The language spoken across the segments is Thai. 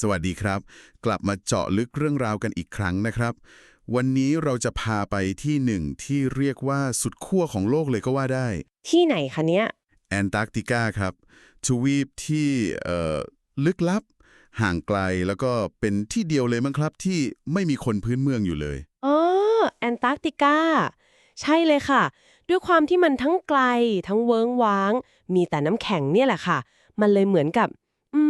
สวัสดีครับ กลับมาเจาะลึกเรื่องราวกันอีกครั้งนะครับ วันนี้เราจะพาไปที่หนึ่งที่เรียกว่าสุดขั้วของโลกเลยก็ว่าได้ ที่ไหนคะเนี้ยแอนตาร์กติกาครับ ทวีปที่เอ่อลึกลับ ห่างไกลแล้วก็เป็นที่เดียวเลยมั้งครับ ที่ไม่มีคนพื้นเมืองอยู่เลยอ๋อแอนตาร์กติกา ใช่เลยค่ะ ด้วยความที่มันทั้งไกล ทั้งเวิงว้าง มีแต่น้ำแข็งเนี่ยแหละค่ะ มันเลยเหมือนกับ อื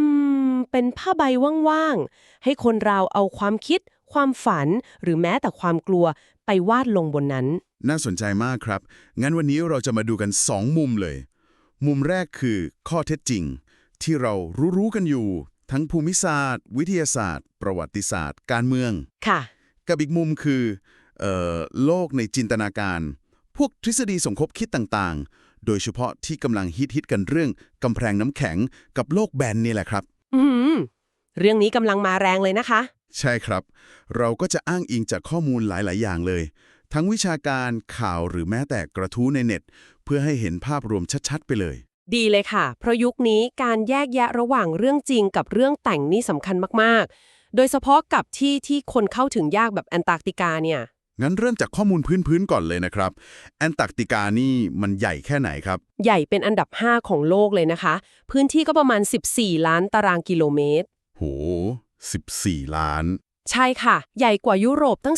ม เป็นผ้าใบว่างๆ ให้คนเราเอาความคิด ความฝัน หรือแม้แต่ความกลัวไปวาดลงบนนั้น น่าสนใจมากครับ งั้นวันนี้เราจะมาดูกัน 2 มุมเลย มุมแรกคือข้อเท็จจริง ที่เรารู้ๆกันอยู่ ทั้งภูมิศาสตร์ วิทยาศาสตร์ ประวัติศาสตร์ การเมือง ค่ะ กับอีกมุมคือเอ่อโลกในจินตนาการ พวกทฤษฎีสมคบคิดต่างๆ โดยเฉพาะที่กำลังฮิตฮิตๆกันเรื่องกำแพงน้ำแข็งกับโลกแบนนี่แหละครับ อืมเรื่องนี้กำลังมาแรงเลยนะคะ ใช่ครับ เราก็จะอ้างอิงจากข้อมูลหลาย ๆ อย่างเลย ทั้งวิชาการข่าวหรือแม้แต่กระทู้ในเน็ต เพื่อให้เห็นภาพรวมชัด ๆ ไปเลย ดีเลยค่ะ เพราะยุคนี้การแยกแยะระหว่างเรื่องจริงกับเรื่องแต่งนี่สำคัญมาก ๆ โดยเฉพาะกับที่ที่คนเข้าถึงยากแบบแอนตาร์กติกาเนี่ย งั้นเริ่มจากข้อมูลพื้นๆก่อนเลยนะครับ แอนตาร์กติกานี่มันใหญ่แค่ไหนครับ ใหญ่เป็นอันดับ 5 ของโลกเลยนะคะ พื้นที่ก็ประมาณ 14 ล้านตารางกิโลเมตร โห 14 ล้าน ใช่ค่ะ ใหญ่กว่ายุโรปตั้ง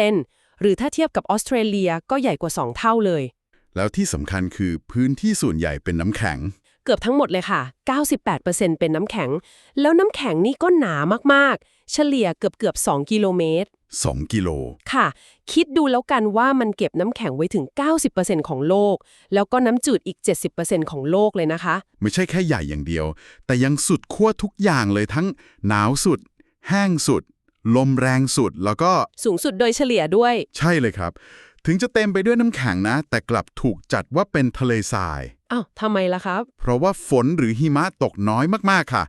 40%หรือถ้าเทียบกับออสเตรเลียก็ใหญ่กว่า 2 เท่าเลย แล้วที่สำคัญคือพื้นที่ส่วนใหญ่เป็นน้ำแข็ง เกือบทั้งหมดเลยค่ะ 98%เป็นน้ำแข็ง แล้วน้ำแข็งนี่ก็หนามากๆ เฉลี่ยเกือบเกือบๆ2กิโลเมตร 2 กิโล ค่ะ คิดดูแล้วกันว่ามันเก็บน้ำแข็งไว้ถึง 90%ของโลก แล้วก็น้ำจืดอีก 70%ของโลกเลยนะคะ ไม่ใช่แค่ใหญ่อย่างเดียว แต่ยังสุดขั้วทุกอย่างเลยทั้งหนาวสุด แห้งสุด ลมแรงสุด แล้วก็สูงสุดโดยเฉลี่ยด้วย ใช่เลยครับ ถึงจะเต็มไปด้วยน้ำแข็งนะ แต่กลับถูกจัดว่าเป็นทะเลทราย อ้าวทำไมล่ะครับ เพราะว่าฝนหรือหิมะตกน้อยมากๆค่ะ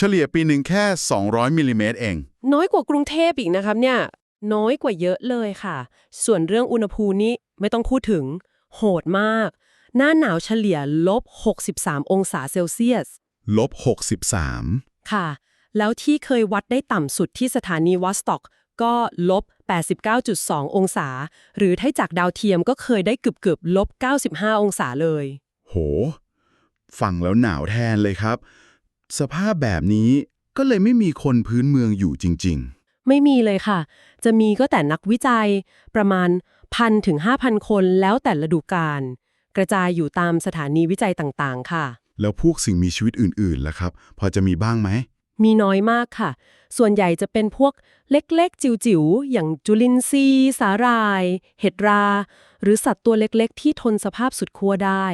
เฉลี่ยปีหนึ่งแค่ 200มิลลิเมตรเอง น้อยกว่ากรุงเทพอีกนะครับเนี่ย น้อยกว่าเยอะเลยค่ะ ส่วนเรื่องอุณหภูมินี่ไม่ต้องพูดถึง โหดมาก หน้าหนาวเฉลี่ยลบ 63 องศาเซลเซียส ลบ 63 ค่ะ แล้วที่เคยวัดได้ต่ำสุดที่สถานีวอสต็อก ก็ลบ 89.2 องศา หรือถ้าจากดาวเทียมก็เคยได้เกือบเกือบๆลบ 95 องศาเลย โห ฟังแล้วหนาวแทนเลยครับ สภาพแบบนี้ก็เลยไม่มีคนพื้นเมืองอยู่จริงไม่มีเลยค่ะ จะมีก็แต่นักวิจัย ประมาณพันถึง5,000คนแล้วแต่ฤดูกาลกระจายอยู่ตามสถานีวิจัยต่างๆ ค่ะๆแล้วพวกสิ่งมีชีวิตอื่นๆล่ะครับ พอจะมีบ้างไหม มีน้อยมากค่ะ ส่วนใหญ่จะเป็นพวกเล็กๆ จิ๋วๆ อย่างจุลินทรีย์สาหร่าย เห็ดรา หรือสัตว์ตัวเล็กๆ ที่ทนสภาพสุดขั้วได้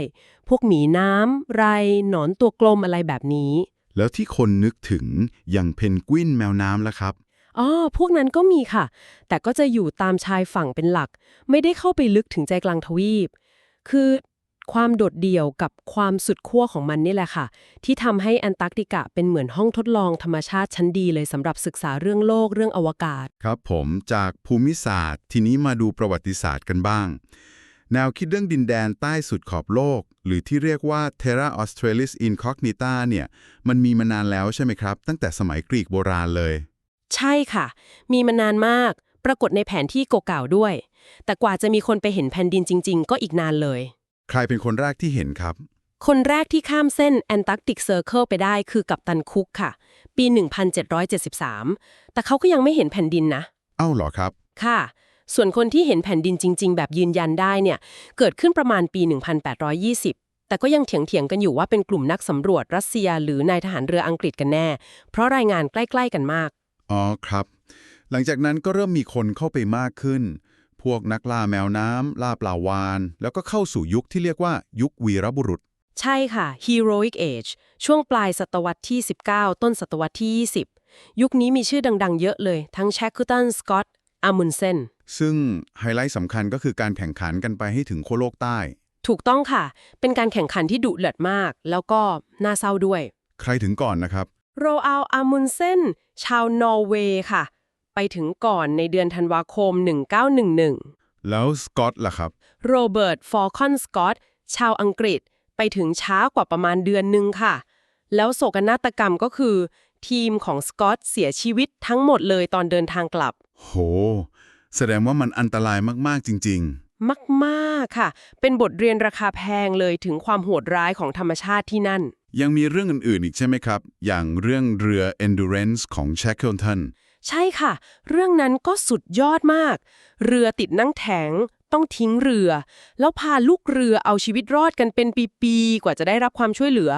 พวกหมีน้ำไร หนอนตัวกลมอะไรแบบนี้ แล้วที่คนนึกถึงอย่างเพนกวินแมวน้ำล่ะครับอ๋อพวกนั้นก็มีค่ะ แต่ก็จะอยู่ตามชายฝั่งเป็นหลัก ไม่ได้เข้าไปลึกถึงใจกลางทวีป คือความโดดเดี่ยวกับความสุดขั้วของมันนี่แหละค่ะ ที่ทำให้แอนตาร์กติกาเป็นเหมือนห้องทดลองธรรมชาติชั้นดีเลยสำหรับศึกษาเรื่องโลกเรื่องอวกาศ ครับผมจากภูมิศาสตร์ ทีนี้มาดูประวัติศาสตร์กันบ้าง แนวคิดเรื่องดินแดนใต้สุดขอบโลก หรือที่เรียกว่า Terra Australis Incognita เนี่ยมันมีมานานแล้วใช่ไหมครับ ตั้งแต่สมัยกรีกโบราณเลย ใช่ค่ะ มีมานานมาก ปรากฏในแผนที่เก่าๆด้วย แต่กว่าจะมีคนไปเห็นแผ่นดินจริง ๆ ก็อีกนานเลย ใครเป็นคนแรกที่เห็นครับ คนแรกที่ข้ามเส้นแอนตาร์กติกเซอร์เคิลไปได้คือกัปตันคุกค่ะ ปี 1773 แต่เขาก็ยังไม่เห็นแผ่นดินนะ เอ้าเหรอครับ ค่ะ ส่วนคนที่เห็นแผ่นดินจริง ๆ แบบยืนยันได้เนี่ยเกิดขึ้นประมาณปี 1820 แต่ก็ยังเถียงๆกันอยู่ว่าเป็นกลุ่มนักสำรวจรัสเซีย หรือนายทหารเรืออังกฤษกันแน่ เพราะรายงานใกล้ๆกันมาก อ๋อครับ หลังจากนั้นก็เริ่มมีคนเข้าไปมากขึ้น พวกนักล่าแมวน้ำล่าปลาวาน แล้วก็เข้าสู่ยุคที่เรียกว่ายุควีรบุรุษ ใช่ค่ะ Heroic Age ช่วงปลายศตวรรษที่ 19 ต้นศตวรรษที่ 20 ยุคนี้มีชื่อดัง ๆ เยอะเลย ทั้งแชคคูตันสกอต อามุนเซนซึ่งไฮไลท์สำคัญก็คือการแข่งขันกันไปให้ถึงขั้วโลกใต้ ถูกต้องค่ะ เป็นการแข่งขันที่ดุเดือดมาก แล้วก็น่าเศร้าด้วย ใครถึงก่อนนะครับ โรอัลอามุนเซนชาวนอร์เวย์ค่ะ ไปถึงก่อนในเดือนธันวาคม 1911 แล้วสกอตล่ะครับ โรเบิร์ต ฟอลคอน สกอต ชาวอังกฤษ ไปถึงช้ากว่าประมาณเดือนหนึ่งค่ะ แล้วโศกนาฏกรรมก็คือ ทีมของสกอตเสียชีวิตทั้งหมดเลยตอนเดินทางกลับ โห แสดงว่ามันอันตรายมาก ๆ จริง มากๆค่ะ เป็นบทเรียนราคาแพงเลยถึงความโหดร้ายของธรรมชาติที่นั่น ๆ ยังมีเรื่องอื่น ๆ อีกใช่ไหมครับ อย่างเรื่องเรือ Endurance ของ Shackleton ใช่ค่ะ เรื่องนั้นก็สุดยอดมาก เรือติดนั่งแข็งต้องทิ้งเรือ แล้วพาลูกเรือเอาชีวิตรอดกันเป็นปี ๆ กว่าจะได้รับความช่วยเหลือ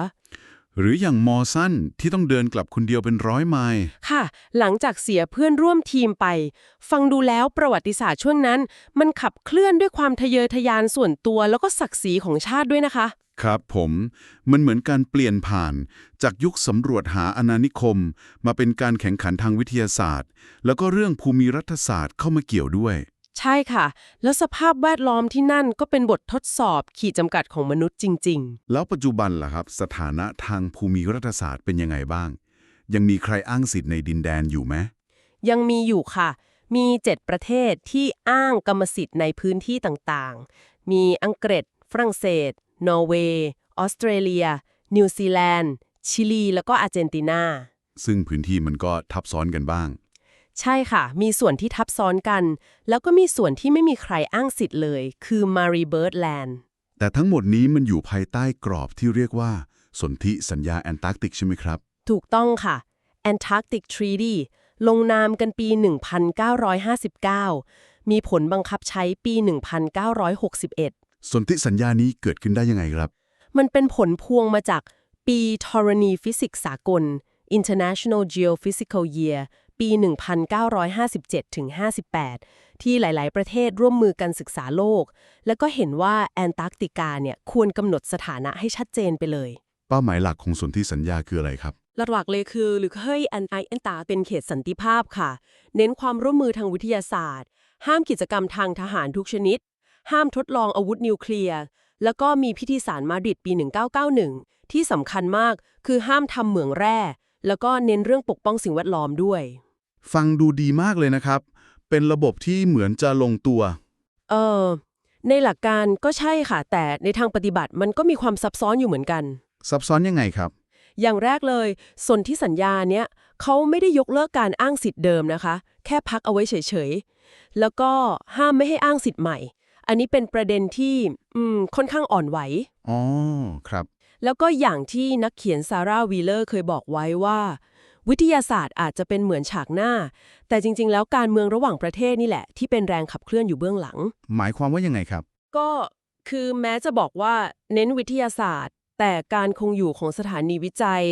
หรืออย่างมอสันที่ต้องเดินกลับคนเดียวเป็นร้อยไมล์ค่ะ หลังจากเสียเพื่อนร่วมทีมไป ฟังดูแล้วประวัติศาสตร์ช่วงนั้น มันขับเคลื่อนด้วยความทะเยอทะยานส่วนตัวแล้วก็ศักดิ์ศรีของชาติด้วยนะคะ ครับผมมันเหมือนการเปลี่ยนผ่าน จากยุคสำรวจหาอาณานิคม มาเป็นการแข่งขันทางวิทยาศาสตร์ แล้วก็เรื่องภูมิรัฐศาสตร์เข้ามาเกี่ยวด้วย ใช่ค่ะ แล้วสภาพแวดล้อมที่นั่นก็เป็นบททดสอบขีดจำกัดของมนุษย์จริง ๆ แล้วปัจจุบันล่ะครับ สถานะทางภูมิรัฐศาสตร์เป็นยังไงบ้าง ยังมีใครอ้างสิทธิ์ในดินแดนอยู่ไหมยังมีอยู่ค่ะ มี 7 ประเทศที่อ้างกรรมสิทธิ์ในพื้นที่ต่างๆ มีอังกฤษ ฝรั่งเศส นอร์เวย์ ออสเตรเลีย นิวซีแลนด์ ชิลี แล้วก็อาร์เจนตินา ซึ่งพื้นที่มันก็ทับซ้อนกันบ้าง ใช่ค่ะ มีส่วนที่ทับซ้อนกัน แล้วก็มีส่วนที่ไม่มีใครอ้างสิทธิ์เลย คือ Mary Bird Land แต่ทั้งหมดนี้มันอยู่ภายใต้กรอบที่เรียกว่า สนธิสัญญาแอนตาร์กติกใช่ไหมครับ ถูกต้องค่ะ Antarctic Treaty ลงนามกันปี 1959 มีผลบังคับใช้ปี 1961 สนธิสัญญานี้เกิดขึ้นได้ยังไงครับ มันเป็นผลพวงมาจากปีธรณีฟิสิกส์สากล International Geophysical Year ปี 1957-58 ที่หลาย ๆ ประเทศร่วมมือกันศึกษาโลก แล้วก็เห็นว่าแอนตาร์กติกาเนี่ยควรกำหนดสถานะให้ชัดเจนไปเลย เป้าหมายหลักของสนธิสัญญาคืออะไรครับ หลักๆเลยคือหรือเฮ้ยอันไอแอนตาเป็นเขตสันติภาพค่ะ เน้นความร่วมมือทางวิทยาศาสตร์ ห้ามกิจกรรมทางทหารทุกชนิด ห้ามทดลองอาวุธนิวเคลียร์แล้วก็มีพิธีสารมาดริดปี 1991 ที่สำคัญมากคือห้ามทำเหมืองแร่ แล้วก็เน้นเรื่องปกป้องสิ่งแวดล้อมด้วย ฟังดูดีมากเลยนะครับ เป็นระบบที่เหมือนจะลงตัว เออ ในหลักการก็ใช่ค่ะ แต่ในทางปฏิบัติมันก็มีความซับซ้อนอยู่เหมือนกัน ซับซ้อนยังไงครับ อย่างแรกเลยสนที่สัญญาเนี้ยเขาไม่ได้ยกเลิกการอ้างสิทธิ์เดิมนะคะ แค่พักเอาไว้เฉยๆ แล้วก็ห้ามไม่ให้อ้างสิทธิ์ใหม่ อันนี้เป็นประเด็นที่อืมค่อนข้างอ่อนไหว อ๋อ ครับ แล้วก็อย่างที่นักเขียนซาร่าวีเลอร์เคยบอกไว้ว่า วิทยาศาสตร์อาจจะเป็นเหมือนฉากหน้า แต่จริง ๆ แล้วการเมืองระหว่างประเทศนี่แหละ ที่เป็นแรงขับเคลื่อนอยู่เบื้องหลัง หมายความว่ายังไงครับ ก็คือแม้จะบอกว่าเน้นวิทยาศาสตร์ แต่การคงอยู่ของสถานีวิจัย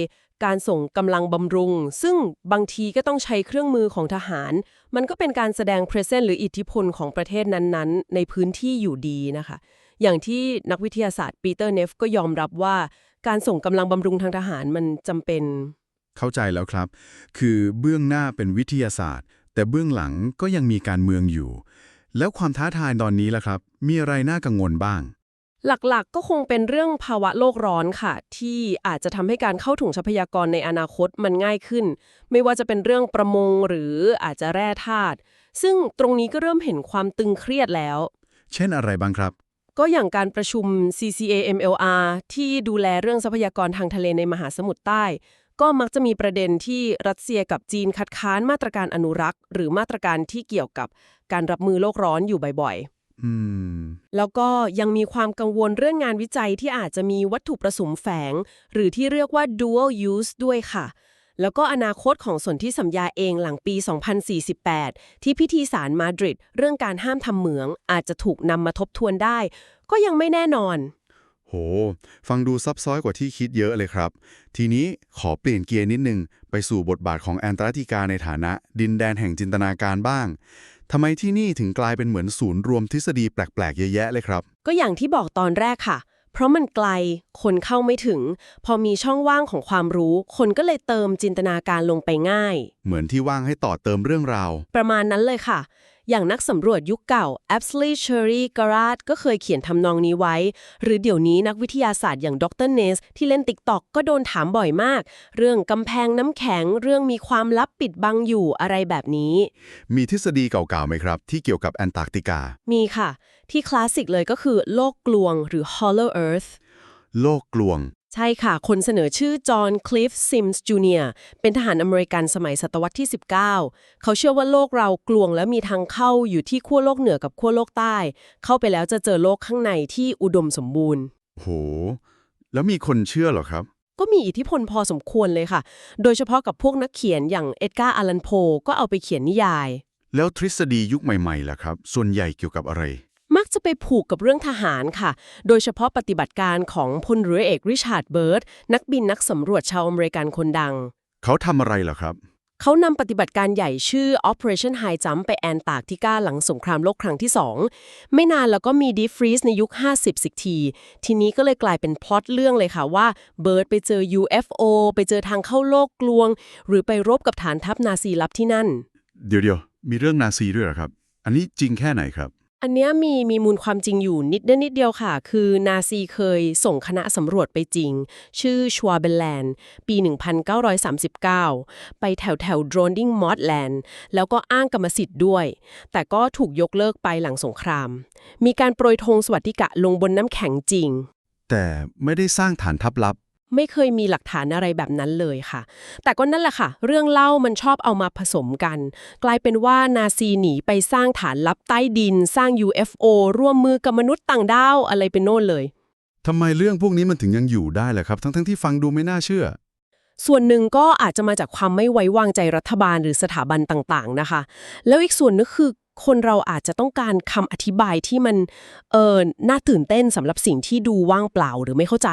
การส่งกำลังบำรุง ซึ่งบางทีก็ต้องใช้เครื่องมือของทหาร มันก็เป็นการแสดง presence หรืออิทธิพลของประเทศนั้นๆ ในพื้นที่อยู่ดีนะคะ อย่างที่นักวิทยาศาสตร์ปีเตอร์เนฟก็ยอมรับว่า การส่งกำลังบำรุงทางทหารมันจำเป็น เข้าใจแล้วครับ คือเบื้องหน้าเป็นวิทยาศาสตร์ แต่เบื้องหลังก็ยังมีการเมืองอยู่ แล้วความท้าทายตอนนี้ล่ะครับ มีอะไรน่ากังวลบ้าง หลักๆก็คงเป็นเรื่องภาวะโลกร้อนค่ะ ที่อาจจะทำให้การเข้าถึงทรัพยากรในอนาคตมันง่ายขึ้น ไม่ว่าจะเป็นเรื่องประมงหรืออาจจะแร่ธาตุซึ่งตรงนี้ก็เริ่มเห็นความตึงเครียดแล้ว เช่นอะไรบ้างครับก็อย่างการประชุม CCAMLR ที่ดูแลเรื่องทรัพยากรทางทะเลในมหาสมุทรใต้ ก็มักจะมีประเด็นที่รัสเซียกับจีนคัดค้านมาตรการอนุรักษ์ หรือมาตรการที่เกี่ยวกับการรับมือโลกร้อนอยู่บ่อยๆอืมแล้วก็ยังมีความกังวลเรื่องงานวิจัยที่อาจจะมีวัตถุประสงค์แฝง หรือที่เรียกว่า dual use ด้วยค่ะแล้วก็อนาคตของสนธิสัญญาเองหลังปี 2048 ที่พิธีสารมาดริดเรื่องการห้ามทำเหมืองอาจจะถูกนำมาทบทวนได้ ก็ยังไม่แน่นอน โห ฟังดูซับซ้อนกว่าที่คิดเยอะเลยครับ ทีนี้ขอเปลี่ยนเกียร์นิดนึง ไปสู่บทบาทของแอนตาร์กติกาในฐานะ ดินแดนแห่งจินตนาการบ้างทำไมที่นี่ถึงกลายเป็นเหมือนศูนย์รวมทฤษฎีแปลกๆเยอะแยะเลยครับ ก็อย่างที่บอกตอนแรกค่ะ เพราะมันไกล คนเข้าไม่ถึง พอมีช่องว่างของความรู้ คนก็เลยเติมจินตนาการลงไปง่าย เหมือนที่ว่างให้ต่อเติมเรื่องราว ประมาณนั้นเลยค่ะ อย่างนักสำรวจยุคเก่า a b s l e y Cherry Garrard ก็เคยเขียนทำนองนี้ไว้ หรือเดี๋ยวนี้นักวิทยาศาสตร์อย่างดรเนส ที่เล่นติ๊กตอกก็โดนถามบ่อยมาก เรื่องกำแพงน้ำแข็ง เรื่องมีความลับปิดบังอยู่อะไรแบบนี้ มีทฤษฎีเก่าๆไหมครับ ที่เกี่ยวกับแอนตาร์กติกา มีค่ะ ที่คลาสสิกเลยก็คือโลกกลวงหรือ Hollow Earth โลกกลวง ใช่ค่ะ คนเสนอชื่อจอห์นคลิฟซิมส์จูเนียร์เป็นทหารอเมริกันสมัยศตวรรษที่ 19 เขาเชื่อว่าโลกเรากลวงและมีทางเข้าอยู่ที่ขั้วโลกเหนือกับขั้วโลกใต้ เข้าไปแล้วจะเจอโลกข้างในที่อุดมสมบูรณ์ โห แล้วมีคนเชื่อเหรอครับ ก็มีอิทธิพลพอสมควรเลยค่ะ โดยเฉพาะกับพวกนักเขียนอย่างเอ็ดการ์อารันโพก็เอาไปเขียนนิยาย แล้วทฤษฎียุคใหม่ๆล่ะครับ ส่วนใหญ่เกี่ยวกับอะไร มักจะไปผูกกับเรื่องทหารค่ะ โดยเฉพาะปฏิบัติการของพลเรือเอกริชาร์ดเบิร์ตนักบินนักสำรวจชาวอเมริกันคนดัง เขาทำอะไรเหรอครับ เขานำปฏิบัติการใหญ่ชื่อ Operation High Jump ไปแอนตาร์กติกาหลังสงครามโลกครั้งที่ 2 ไม่นานแล้วก็มีดีฟรีสในยุค 50 สิกที ทีนี้ก็เลยกลายเป็นพล็อตเรื่องเลยค่ะว่าเบิร์ตไปเจอ UFO ไปเจอทางเข้าโลกกลวง หรือไปรบกับฐานทัพนาซีลับที่นั่น เดี๋ยวเดี๋ยวมีเรื่องนาซีด้วยเหรอครับ อันนี้จริงแค่ไหนครับ อันนี้มีมีมูลความจริงอยู่นิดเดียวนิดเดียวค่ะ คือนาซีเคยส่งคณะสำรวจไปจริง ชื่อชวาเบลแลนด์ปี 1939 ไปแถวแถวดรอนดิงมอดแลนด์แล้วก็อ้างกรรมสิทธิ์ด้วย แต่ก็ถูกยกเลิกไปหลังสงคราม มีการโปรยธงสวัสดิกะลงบนน้ำแข็งจริง แต่ไม่ได้สร้างฐานทัพลับ ไม่เคยมีหลักฐานอะไรแบบนั้นเลยค่ะ แต่ก็นั่นแหละค่ะ เรื่องเล่ามันชอบเอามาผสมกัน กลายเป็นว่านาซีหนีไปสร้างฐานลับใต้ดิน สร้าง UFO ร่วมมือกับมนุษย์ต่างดาวอะไรเป็นโน่นเลยทำไมเรื่องพวกนี้มันถึงยังอยู่ได้ล่ะครับ ทั้งๆที่ฟังดูไม่น่าเชื่อ ส่วนหนึ่งก็อาจจะมาจากความไม่ไว้วางใจรัฐบาลหรือสถาบันต่างๆนะคะ แล้วอีกส่วนนึงคือคนเราอาจจะต้องการคำอธิบายที่มันเออน่าตื่นเต้นสำหรับสิ่งที่ดูว่างเปล่าหรือไม่เข้าใจ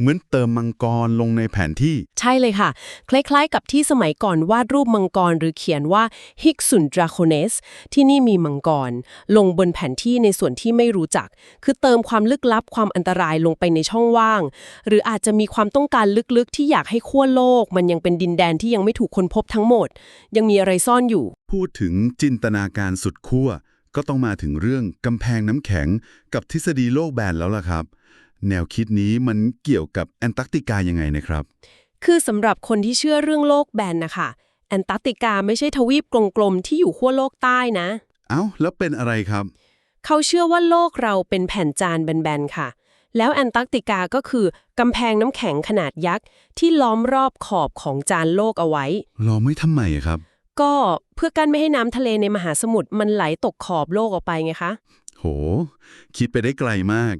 เหมือนเติมมังกรลงในแผนที่ ใช่เลยค่ะ คล้ายๆ กับที่สมัยก่อนวาดรูปมังกรหรือเขียนว่าฮิกซุนดราโคเนสที่นี่มีมังกร ลงบนแผนที่ในส่วนที่ไม่รู้จัก คือเติมความลึกลับความอันตรายลงไปในช่องว่าง หรืออาจจะมีความต้องการลึกๆ ที่อยากให้ขั้วโลก มันยังเป็นดินแดนที่ยังไม่ถูกค้นพบทั้งหมด ยังมีอะไรซ่อนอยู่ พูดถึงจินตนาการสุดขั้วก็ต้องมาถึงเรื่องกำแพงน้ำแข็งกับทฤษฎีโลกแบนแล้วล่ะครับ แนวคิดนี้มันเกี่ยวกับแอนตาร์กติกายังไงนะครับ คือสำหรับคนที่เชื่อเรื่องโลกแบนนะคะแอนตาร์กติกาไม่ใช่ทวีปกลมๆที่อยู่ขั้วโลกใต้นะ เอ้า แล้วเป็นอะไรครับ เขาเชื่อว่าโลกเราเป็นแผ่นจานแบนๆค่ะ แล้วแอนตาร์กติกาก็คือกำแพงน้ำแข็งขนาดยักษ์ ที่ล้อมรอบขอบของจานโลกเอาไว้รอไม่ทำไมครับ ก็เพื่อกันไม่ให้น้ำทะเลในมหาสมุทรมันไหลตกขอบโลกออกไปไงคะ โห คิดไปได้ไกลมาก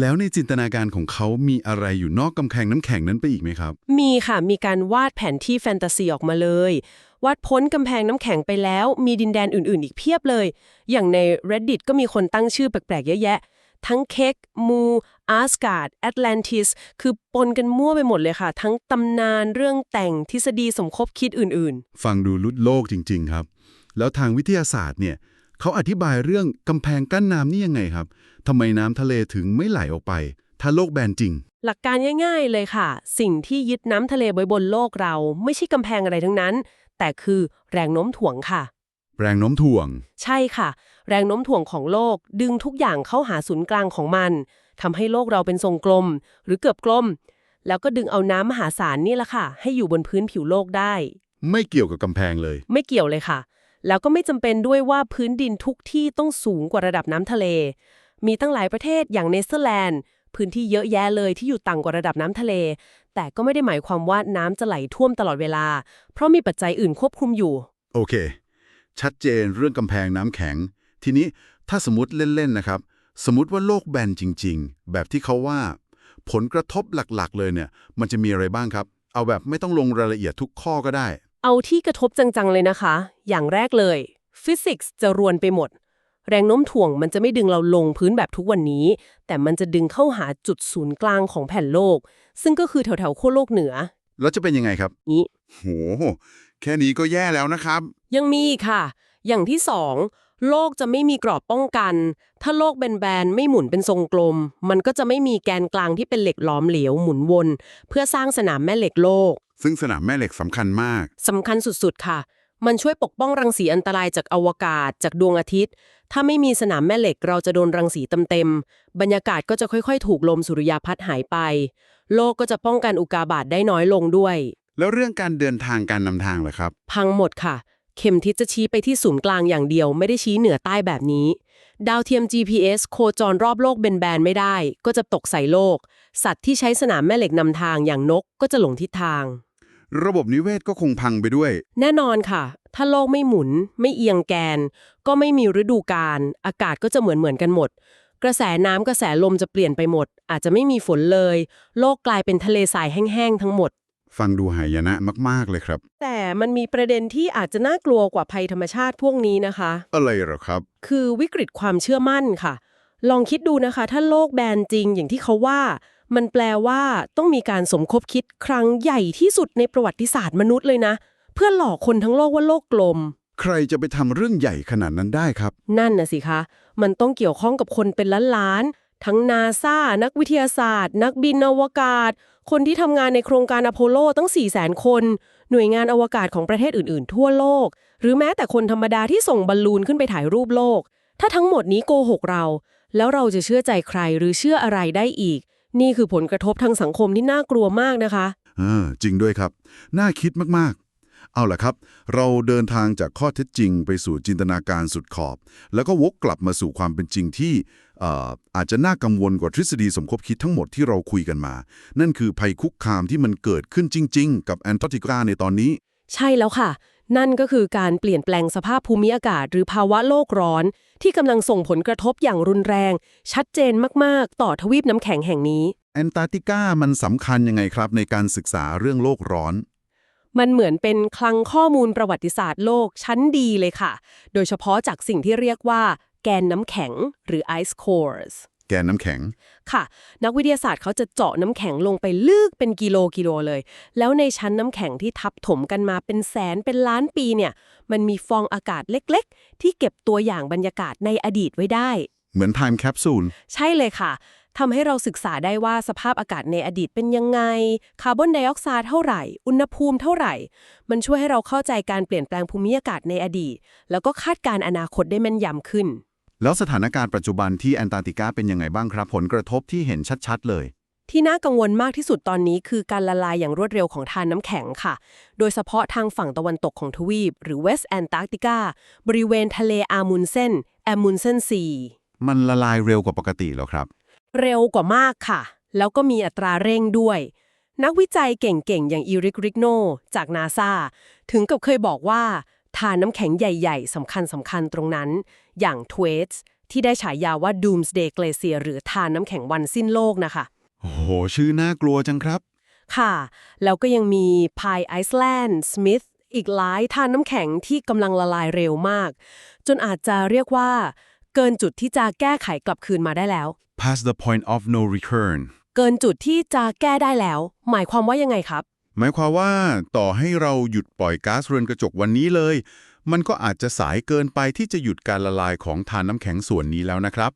แล้วในจินตนาการของเขามีอะไรอยู่นอกกำแพงน้ำแข็งนั้นไปอีกไหมครับ มีค่ะ มีการวาดแผนที่แฟนตาซีออกมาเลย วาดพ้นกำแพงน้ำแข็งไปแล้ว มีดินแดนอื่นๆ อีกเพียบเลย อย่างใน reddit ก็มีคนตั้งชื่อแปลกๆ เยอะแยะ ทั้งเค้กมูอาสการ์ดแอตแลนติสคือปนกันมั่วไปหมดเลยค่ะ ทั้งตำนานเรื่องแต่งทฤษฎีสมคบคิดอื่นฟังดูลุดโลกจริง ๆ ครับ แล้วทางวิทยาศาสตร์เนี่ยเขาอธิบายเรื่องกำแพงกั้นน้ำนี่ยังไงครับ ทำไมน้ำทะเลถึงไม่ไหลออกไป ถ้าโลกแบนจริงๆหลักการง่ายๆเลยค่ะ สิ่งที่ยึดน้ำทะเลไว้บนโลกเราไม่ใช่กำแพงอะไรทั้งนั้น แต่คือแรงโน้มถ่วงค่ะ แรงโน้มถ่วง ใช่ค่ะ แรงโน้มถ่วงของโลกดึงทุกอย่างเข้าหาศูนย์กลางของมันทำให้โลกเราเป็นทรงกลม หรือเกือบกลม แล้วก็ดึงเอาน้ำมหาศาลนี่แหละค่ะ ให้อยู่บนพื้นผิวโลกได้ ไม่เกี่ยวกับกำแพงเลย ไม่เกี่ยวเลยค่ะ แล้วก็ไม่จำเป็นด้วยว่าพื้นดินทุกที่ต้องสูงกว่าระดับน้ำทะเล มีตั้งหลายประเทศอย่างเนเธอร์แลนด์ พื้นที่เยอะแยะเลยที่อยู่ต่ำกว่าระดับน้ำทะเล แต่ก็ไม่ได้หมายความว่าน้ำจะไหลท่วมตลอดเวลา เพราะมีปัจจัยอื่นควบคุมอยู่ โอเค ชัดเจนเรื่องกำแพงน้ำแข็ง ทีนี้ถ้าสมมติเล่น ๆ นะครับ สมมติว่าโลกแบนจริง ๆ แบบที่เขาว่า ผลกระทบหลักๆ เลยเนี่ย มันจะมีอะไรบ้างครับ เอาแบบไม่ต้องลงรายละเอียดทุกข้อก็ได้ เอาที่กระทบจัง ๆ เลยนะคะ อย่างแรกเลย ฟิสิกส์จะรวนไปหมด แรงโน้มถ่วงมันจะไม่ดึงเราลงพื้นแบบทุกวันนี้ แต่มันจะดึงเข้าหาจุดศูนย์กลางของแผ่นโลก ซึ่งก็คือแถวๆขั้วโลกเหนือ แล้วจะเป็นยังไงครับนี้โห แค่นี้ก็แย่แล้วนะครับ ยังมีอีกค่ะ อย่างที่สองโลกจะไม่มีกรอบป้องกัน ถ้าโลกแบนๆไม่หมุนเป็นทรงกลม มันก็จะไม่มีแกนกลางที่เป็นเหล็กล้อมเหลวหมุนวน เพื่อสร้างสนามแม่เหล็กโลก ซึ่งสนามแม่เหล็กสำคัญมาก สำคัญสุดๆค่ะ มันช่วยปกป้องรังสีอันตรายจากอวกาศ จากดวงอาทิตย์ ถ้าไม่มีสนามแม่เหล็กเราจะโดนรังสีเต็มๆบรรยากาศก็จะค่อยๆ ถูกลมสุริยาพัดหายไป โลกก็จะป้องกันอุกาบาตได้น้อยลงด้วย แล้วเรื่องการเดินทางการนำทางล่ะครับ พังหมดค่ะ เข็มทิศจะชี้ไปที่ศูนย์กลางอย่างเดียว ไม่ได้ชี้เหนือใต้แบบนี้ ดาวเทียม GPS โคจรรอบโลกเบนแบนไม่ได้ ก็จะตกใส่โลก สัตว์ที่ใช้สนามแม่เหล็กนำทางอย่างนกก็จะหลงทิศทาง ระบบนิเวศก็คงพังไปด้วย แน่นอนค่ะ ถ้าโลกไม่หมุน ไม่เอียงแกน ก็ไม่มีฤดูกาลอากาศก็จะเหมือนเหมือนๆกันหมด กระแสน้ำกระแสลมจะเปลี่ยนไปหมด อาจจะไม่มีฝนเลย โลกกลายเป็นทะเลทรายแห้งๆทั้งหมด ฟังดูหายนะมาก ๆ เลยครับ แต่มันมีประเด็นที่อาจจะน่ากลัวกว่าภัยธรรมชาติพวกนี้นะคะ อะไรเหรอครับ คือวิกฤตความเชื่อมั่นค่ะ ลองคิดดูนะคะ ถ้าโลกแบนจริงอย่างที่เขาว่า มันแปลว่าต้องมีการสมคบคิดครั้งใหญ่ที่สุดในประวัติศาสตร์มนุษย์เลยนะ เพื่อหลอกคนทั้งโลกว่าโลกกลม ใครจะไปทำเรื่องใหญ่ขนาดนั้นได้ครับ นั่นน่ะสิคะ มันต้องเกี่ยวข้องกับคนเป็นล้านๆทั้งนาซานักวิทยาศาสตร์ นักบินอวกาศ คนที่ทำงานในโครงการอพอลโลตั้ง 4 0 0 0 0 0 คน หน่วยงานอวกาศของประเทศอื่น ๆ ทั่วโลก หรือแม้แต่คนธรรมดาที่ส่งบอลลูนขึ้นไปถ่ายรูปโลก ถ้าทั้งหมดนี้โกหกเรา แล้วเราจะเชื่อใจใครหรือเชื่ออะไรได้อีก นี่คือผลกระทบทางสังคมที่น่ากลัวมากนะคะเออจริงด้วยครับ น่าคิดมากๆ เอาล่ะครับ เราเดินทางจากข้อเท็จจริง ไปสู่จินตนาการสุดขอบ แล้วก็วกกลับมาสู่ความเป็นจริงที่เอ่ออาจจะน่ากังวลกว่าทฤษฎีสมคบคิดทั้งหมดที่เราคุยกันมา นั่นคือภัยคุกคามที่มันเกิดขึ้นจริง ๆ กับแอนตาร์กติกาในตอนนี้ ใช่แล้วค่ะ นั่นก็คือการเปลี่ยนแปลงสภาพภูมิอากาศ หรือภาวะโลกร้อน ที่กำลังส่งผลกระทบอย่างรุนแรง ชัดเจนมาก ๆ ต่อทวีปน้ำแข็งแห่งนี้ แอนตาร์กติกามันสำคัญยังไงครับ ในการศึกษาเรื่องโลกร้อน มันเหมือนเป็นคลังข้อมูลประวัติศาสตร์โลกชั้นดีเลยค่ะ โดยเฉพาะจากสิ่งที่เรียกว่า แกนน้ำแข็ง หรือ ice cores แกนน้ำแข็ง ค่ะ นักวิทยาศาสตร์เขาจะเจาะน้ำแข็งลงไปลึกเป็นกิโลกิโลเลย แล้วในชั้นน้ำแข็งที่ทับถมกันมาเป็นแสนเป็นล้านปีเนี่ย มันมีฟองอากาศเล็กๆ ที่เก็บตัวอย่างบรรยากาศในอดีตไว้ได้ เหมือนไทม์แคปซูล ใช่เลยค่ะทำให้เราศึกษาได้ว่าสภาพอากาศในอดีตเป็นยังไง คาร์บอนไดออกไซด์เท่าไหร่ อุณหภูมิเท่าไหร่ มันช่วยให้เราเข้าใจการเปลี่ยนแปลงภูมิอากาศในอดีต แล้วก็คาดการณ์อนาคตได้แม่นยำขึ้น แล้วสถานการณ์ปัจจุบันที่แอนตาร์กติกาเป็นยังไงบ้างครับ ผลกระทบที่เห็นชัดๆ เลย ที่น่ากังวลมากที่สุดตอนนี้คือการละลายอย่างรวดเร็วของทานน้ำแข็งค่ะ โดยเฉพาะทางฝั่งตะวันตกของทวีป หรือเวสต์แอนตาร์กติกาบริเวณทะเลอามุนเซนแอมุนเซนซีมันละลายเร็วกว่าปกติเหรอครับ เร็วกว่ามากค่ะ แล้วก็มีอัตราเร่งด้วย นักวิจัยเก่งๆ อย่างอีริกริกโนจากนาซาถึงกับเคยบอกว่า ทานน้ำแข็งใหญ่ๆสำคัญสำคัญๆตรงนั้น อย่างทเวตส์ที่ได้ฉายาว่า Doomsday Glacier หรือทานน้ำแข็งวันสิ้นโลกนะคะโอ้โห ชื่อน่ากลัวจังครับ ค่ะ แล้วก็ยังมีพายไอซ์แลนด์สมิธอีกหลายทานน้ำแข็งที่กำลังละลายเร็วมาก จนอาจจะเรียกว่า เกินจุดที่จะแก้ไขกลับคืนมาได้แล้ว past the point of no return เกินจุดที่จะแก้ได้แล้ว หมายความว่ายังไงครับ หมายความว่าต่อให้เราหยุดปล่อยก๊าซเรือนกระจกวันนี้เลย มันก็อาจจะสายเกินไปที่จะหยุดการละลายของทานน้ำแข็งส่วนนี้แล้วนะครับ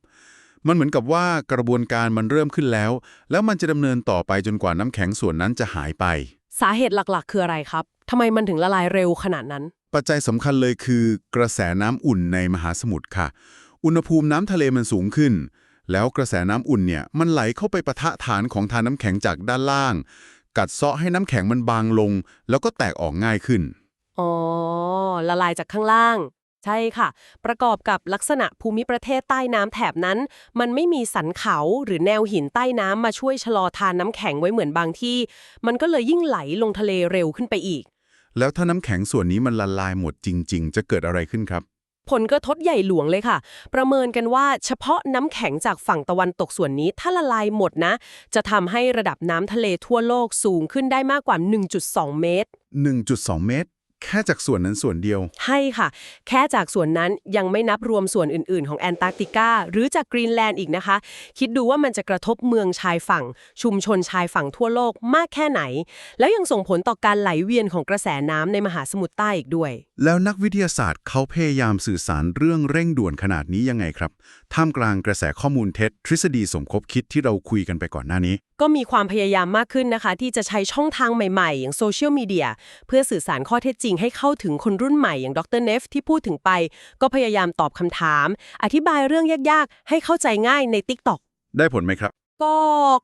มันเหมือนกับว่ากระบวนการมันเริ่มขึ้นแล้ว แล้วมันจะดำเนินต่อไปจนกว่าน้ำแข็งส่วนนั้นจะหายไป สาเหตุหลักๆ คืออะไรครับทำไมมันถึงละลายเร็วขนาดนั้น ปัจจัยสำคัญเลยคือ กระแสน้ำอุ่นในมหาสมุทรค่ะ อุณหภูมิน้ำทะเลมันสูงขึ้น แล้วกระแสน้ำอุ่นเนี่ยมันไหลเข้าไปปะทะฐานของทานน้ำแข็งจากด้านล่าง กัดเซาะให้น้ำแข็งมันบางลง แล้วก็แตกออกง่ายขึ้น อ๋อ ละลายจากข้างล่าง ใช่ค่ะ ประกอบกับลักษณะภูมิประเทศใต้น้ำแถบนั้น มันไม่มีสันเขาหรือแนวหินใต้น้ำมาช่วยชะลอทานน้ำแข็งไว้เหมือนบางที่ มันก็เลยยิ่งไหลลงทะเลเร็วขึ้นไปอีก แล้วถ้าน้ำแข็งส่วนนี้มันละลายหมดจริง ๆ จะเกิดอะไรขึ้นครับ ผลกระทบใหญ่หลวงเลยค่ะ ประเมินกันว่าเฉพาะน้ำแข็งจากฝั่งตะวันตกส่วนนี้ถ้าละลายหมดนะ จะทำให้ระดับน้ำทะเลทั่วโลกสูงขึ้นได้มากกว่า 1.2 เมตร 1.2 เมตร แค่จากส่วนนั้นส่วนเดียว ใช่ค่ะ แค่จากส่วนนั้นยังไม่นับรวมส่วนอื่น ๆ ของแอนตาร์กติกาหรือจากกรีนแลนด์อีกนะคะ คิดดูว่ามันจะกระทบเมืองชายฝั่ง ชุมชนชายฝั่งทั่วโลกมากแค่ไหน แล้วยังส่งผลต่อการไหลเวียนของกระแสน้ำในมหาสมุทรใต้อีกด้วย แล้วนักวิทยาศาสตร์เขาพยายามสื่อสารเรื่องเร่งด่วนขนาดนี้ยังไงครับ ท่ามกลางกระแสข้อมูลเท็จทฤษฎีสมคบคิดที่เราคุยกันไปก่อนหน้านี้ก็มีความพยายามมากขึ้นนะคะ ที่จะใช้ช่องทางใหม่ๆ อย่างโซเชียลมีเดียเพื่อสื่อสารข้อเท็จจริงให้เข้าถึงคนรุ่นใหม่อย่างดรเนฟที่พูดถึงไป ก็พยายามตอบคำถาม อธิบายเรื่องยากๆ ให้เข้าใจง่ายใน TikTok ได้ผลไหมครับ ก็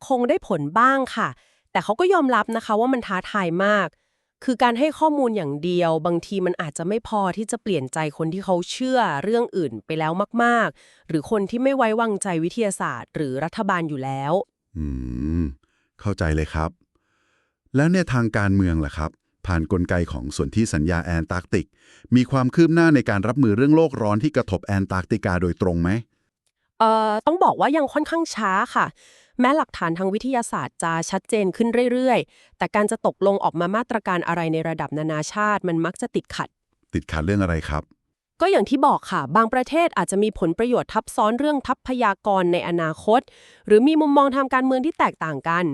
คงได้ผลบ้างค่ะ แต่เขาก็ยอมรับนะคะว่ามันท้าทายมาก คือการให้ข้อมูลอย่างเดียว บางทีมันอาจจะไม่พอที่จะเปลี่ยนใจคนที่เขาเชื่อเรื่องอื่นไปแล้วมาก ๆ หรือคนที่ไม่ไว้วางใจวิทยาศาสตร์ หรือรัฐบาลอยู่แล้ว อืม เข้าใจเลยครับ แล้วในทางการเมืองล่ะครับ ผ่านนกลไกของส่วนที่สัญญาแอนตาร์กติก มีความคืบหน้าในการรับมือเรื่องโลกร้อนที่กระทบแอนตาร์กติกาโดยตรงไหมเอ่อต้องบอกว่ายังค่อนข้างช้าค่ะ แม้หลักฐานทางวิทยาศาสตร์จะชัดเจนขึ้นเรื่อยๆ แต่การจะตกลงออกมามาตรการอะไรในระดับนานาชาติ มันมักจะติดขัด ติดขัดเรื่องอะไรครับ ก็อย่างที่บอกค่ะ บางประเทศอาจจะมีผลประโยชน์ทับซ้อนเรื่องทัพพยากรในอนาคต หรือมีมุมมองทางการเมืองที่แตกต่างกัน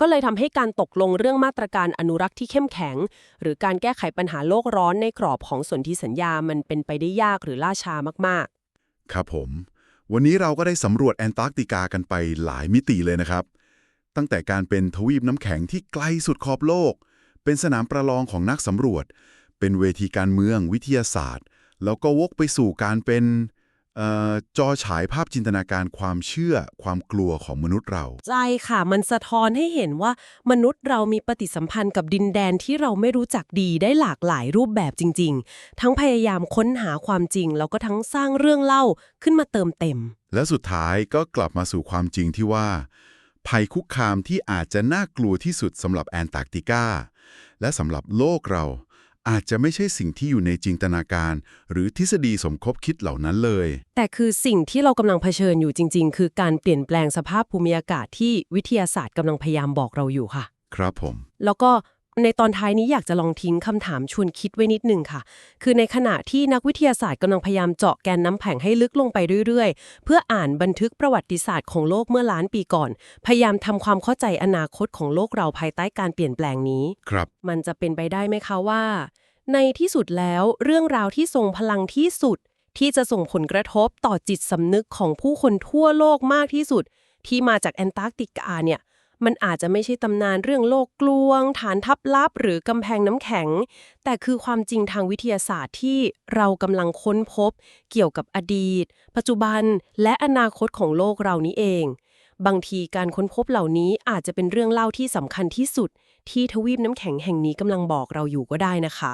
ก็เลยทำให้การตกลงเรื่องมาตรการอนุรักษ์ที่เข้มแข็ง หรือการแก้ไขปัญหาโลกร้อนในกรอบของสนธิสัญญามันเป็นไปได้ยากหรือล่าช้ามากๆ ครับผม วันนี้เราก็ได้สำรวจแอนตาร์กติกากันไปหลายมิติเลยนะครับ ตั้งแต่การเป็นทวีปน้ำแข็งที่ไกลสุดขอบโลก เป็นสนามประลองของนักสำรวจ เป็นเวทีการเมืองวิทยาศาสตร์ แล้วก็วกไปสู่การเป็นออจอฉายภาพจินตนาการความเชื่อความกลัวของมนุษย์เราๆใจค่ะ มันสะท้อนให้เห็นว่ามนุษย์เรามีปฏิสัมพันธ์กับดินแดนที่เราไม่รู้จักดีได้หลากหลายรูปแบบจริง ๆ ทั้งพยายามค้นหาความจริง แล้วก็ทั้งสร้างเรื่องเล่าขึ้นมาเติมเต็ม และสุดท้ายก็กลับมาสู่ความจริงที่ว่า ภัยคุกคามที่อาจจะน่ากลัวที่สุดสำหรับแอนตาร์กติกาและสำหรับโลกเรา อาจจะไม่ใช่สิ่งที่อยู่ในจินตนาการ หรือทฤษฎีสมคบคิดเหล่านั้นเลย แต่คือสิ่งที่เรากำลังเผชิญอยู่จริง ๆ คือการเปลี่ยนแปลงสภาพภูมิอากาศที่วิทยาศาสตร์กำลังพยายามบอกเราอยู่ค่ะ ครับผม แล้วก็ ในตอนท้ายนี้อยากจะลองทิ้งคำถามชวนคิดไว้นิดนึงค่ะ คือในขณะที่นักวิทยาศาสตร์กำลังพยายามเจาะแกนน้ำแข็งให้ลึกลงไปเรื่อยๆ เพื่ออ่านบันทึกประวัติศาสตร์ของโลกเมื่อล้านปีก่อน พยายามทำความเข้าใจอนาคตของโลกเราภายใต้การเปลี่ยนแปลงนี้ ครับ มันจะเป็นไปได้ไหมคะว่า ในที่สุดแล้วเรื่องราวที่ทรงพลังที่สุด ที่จะส่งผลกระทบต่อจิตสำนึกของผู้คนทั่วโลกมากที่สุด ที่มาจากแอนตาร์กติกาเนี่ย มันอาจจะไม่ใช่ตำนานเรื่องโลกกลวง ฐานทัพลับ หรือกำแพงน้ำแข็ง แต่คือความจริงทางวิทยาศาสตร์ที่เรากำลังค้นพบ เกี่ยวกับอดีต ปัจจุบัน และอนาคตของโลกเรานี้เอง บางทีการค้นพบเหล่านี้อาจจะเป็นเรื่องเล่าที่สำคัญที่สุด ที่ทวีปน้ำแข็งแห่งนี้กำลังบอกเราอยู่ก็ได้นะคะ